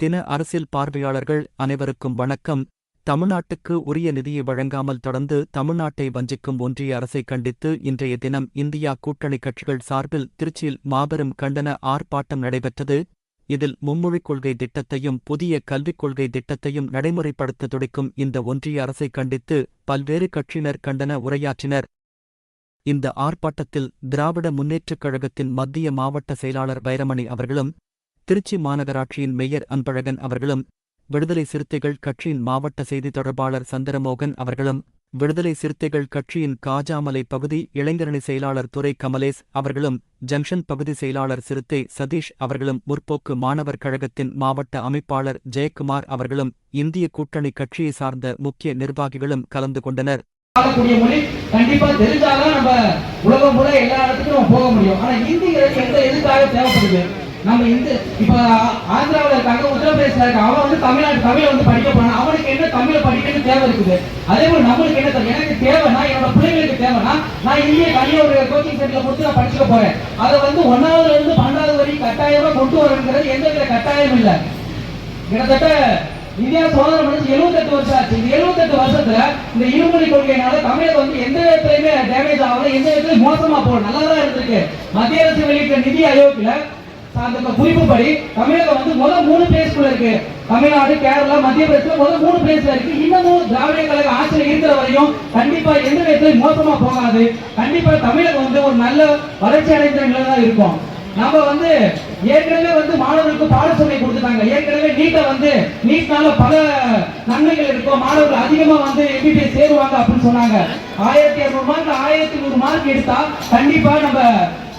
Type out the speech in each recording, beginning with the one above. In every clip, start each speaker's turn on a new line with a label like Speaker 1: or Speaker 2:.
Speaker 1: தின அரசியல் பார்வையாளர்கள் அனைவருக்கும் வணக்கம். தமிழ்நாட்டுக்கு உரிய நிதியை வழங்காமல் தொடர்ந்து தமிழ்நாட்டை வஞ்சிக்கும் ஒன்றிய அரசை கண்டித்து இன்றைய தினம் இந்தியா கூட்டணி கட்சிகள் சார்பில் திருச்சியில் மாபெரும் கண்டன ஆர்ப்பாட்டம் நடைபெற்றது. இதில் மும்மொழிக் கொள்கை திட்டத்தையும் புதிய கல்விக் கொள்கை திட்டத்தையும் நடைமுறைப்படுத்த துடிக்கும் இந்த ஒன்றிய அரசை கண்டித்து பல்வேறு கட்சியினர் கண்டன உரையாற்றினர். இந்த ஆர்ப்பாட்டத்தில் திராவிட முன்னேற்றக் கழகத்தின் மத்திய மாவட்ட செயலாளர் வைரமணி அவர்களும் திருச்சி மாநகராட்சியின் மேயர் அன்பழகன் அவர்களும் விடுதலை சிறுத்தைகள் கட்சியின் மாவட்ட செய்தித் தொடர்பாளர் சந்திரமோகன் அவர்களும் விடுதலை சிறுத்தைகள் கட்சியின் காஜாமலை பகுதி இளைஞரணி செயலாளர் துரை கமலேஷ் அவர்களும் ஜங்ஷன் பகுதி செயலாளர் சிறுத்தை சதீஷ் அவர்களும் முற்போக்கு மாணவர் கழகத்தின் மாவட்ட அமைப்பாளர் ஜெயக்குமார் அவர்களும் இந்திய கூட்டணி கட்சியை சார்ந்த முக்கிய நிர்வாகிகளும் கலந்து கொண்டனர்.
Speaker 2: ஆகக்கூடிய மொழி கண்டிப்பா தெரிஞ்சாதான் நம்ம உலகம் போல எல்லா இடத்துக்கும் போக முடியும். ஆனா ஹிந்திங்கிறது எந்த எதுக்காக தேவைப்படுது? நம்ம இந்த இப்ப ஆந்திராவில் இருக்காங்க உத்தரப்பிரதேசல இருக்காங்க. அவன் வந்து தமிழ்நாடு தமிழை வந்து படிக்க போனா அவனுக்கு என்ன தமிழை படிக்கணும்னு தேவை இருக்குது? அதே போல நம்மளுக்கு என்ன எனக்கு தேவைன்னா என்னோட பிள்ளைங்களுக்கு தேவைன்னா நான் இங்கேயே தனியாக ஒரு கோச்சிங் சென்டர்ல கொடுத்து நான் படிச்சுக்க போறேன். அதை வந்து ஒன்னாவதுல இருந்து பன்னெண்டாவது வரைக்கும் கட்டாயமா கொண்டு வரணுங்கிறது எந்த வித கட்டாயம் இல்லை. கிட்டத்தட்ட இந்தியா சுதந்திரம் அடைஞ்சு 78 வருஷம் ஆச்சு. இந்த 78 வருஷத்துல இந்த இருமொழி கொள்கையினால தமிழை வந்து எந்த விதத்துலயுமே டேமேஜ் ஆகல எந்த விதத்துலயும் மோசமா போகல. நல்லா தான் இருந்திருக்கு. மத்திய அரசு வெளியிட்ட நிதி ஆயோக்கில் அந்த குறிப்புப்படி தமிழகம் வந்து முதல் மூணு பிளேஸ்க்குள்ள இருக்கு. தமிழ்நாடு கேரளா மத்திய பிரதேசம் முதல் மூணு பிளேஸ்ல இருக்கு. இன்னமும் திராவிட கழக ஆட்சியில் இருக்கிற வரையும் கண்டிப்பா எந்த விதத்திலும் மோசமா போகாது. கண்டிப்பா தமிழகம் வந்து ஒரு நல்ல வளர்ச்சி அடைந்த தான் இருக்கும். நம்ம வந்து ஏற்கனவே வந்து மாணவர்களுக்கு பாடசுமை கொடுத்துட்டாங்க. ஏற்கனவே நீட்டை வந்து நீட்னால பல நன்மைகள் இருக்கும். மாணவர்கள் அதிகமா வந்து எம்பிபிஎஸ் சேருவாங்க அப்படின்னு சொன்னாங்க. ஆயிரத்தி இரநூறு மார்க் ஆயிரத்தி நூறு மார்க் எடுத்தா கண்டிப்பா நம்ம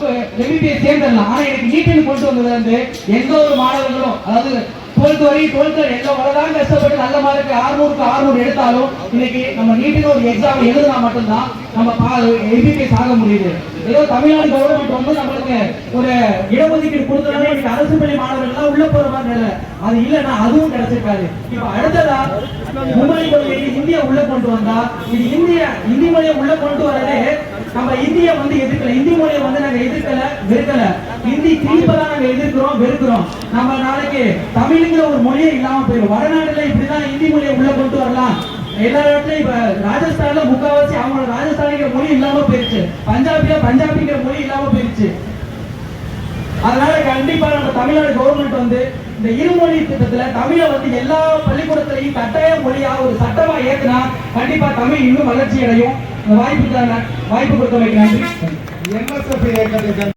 Speaker 2: எம்பிபிஎஸ் சேர்ந்துடலாம். ஆனா எனக்கு நீட்டுன்னு கொண்டு வந்தது வந்து எந்த ஒரு மாணவர்களும் அதாவது டுவெல்த் வரையும் டுவெல்த் எல்லாம் வரதான் கஷ்டப்பட்டு நல்ல மார்க்கு அறுநூறுக்கு அறுநூறு எடுத்தாலும் இன்னைக்கு நம்ம நீட்டுன்னு ஒரு எக்ஸாம் எழுதினா மட்டும்தான் நம்ம எம்பிபிஎஸ் ஆக முடியுது. ஏதோ தமிழ்நாடு கவர்மெண்ட் வந்து நம்மளுக்கு ஒரு இடஒதுக்கீடு கொடுத்தாலே இன்னைக்கு அரசு பள்ளி மாணவர்கள்லாம் உள்ள போற மாதிரி நிலை. அது இல்லைன்னா அதுவும் கிடைச்சிருக்காது. இப்ப அடுத்ததா மும்மொழி கொள்கையை இந்தியா உள்ள கொண்டு வந்தா இது இந்திய இந்தி மொழியை உள்ள கொண்டு வரதே நம்ம இந்திய வந்து எதிர்க்கல. இந்தி மொழியை வந்து நாங்க எதிர்க்கல வெறுக்கல. இந்தி திணிப்பதான் நாங்க எதிர்க்கிறோம் வெறுக்கிறோம். நம்ம நாளைக்கு தமிழ்ங்கிற ஒரு மொழியே இல்லாம போயிடும். வடநாடுல இப்படிதான் ஹிந்தி மொழியை உள்ள கொண்டு வரலாம். எல்லா இடத்துலயும் இப்ப ராஜஸ்தான்ல முக்காவாசி அவங்களோட ராஜஸ்தானிங்கிற மொழி இல்லாம போயிருச்சு. பஞ்சாபில பஞ்சாபிங்கிற மொழி இல்லாம போயிருச்சு. அதனால கண்டிப்பா நம்ம தமிழ்நாடு கவர்மெண்ட் வந்து இந்த இருமொழி திட்டத்துல தமிழை வந்து எல்லா பள்ளிக்கூடத்திலையும் கட்டாய மொழியா ஒரு சட்டமா ஏத்துனா கண்டிப்பா தமிழ் இன்னும் வளர்ச்சி அடையும் வாய்ப்பு வாய்ப்பு கொடுத்தமைக்கு நன்றி.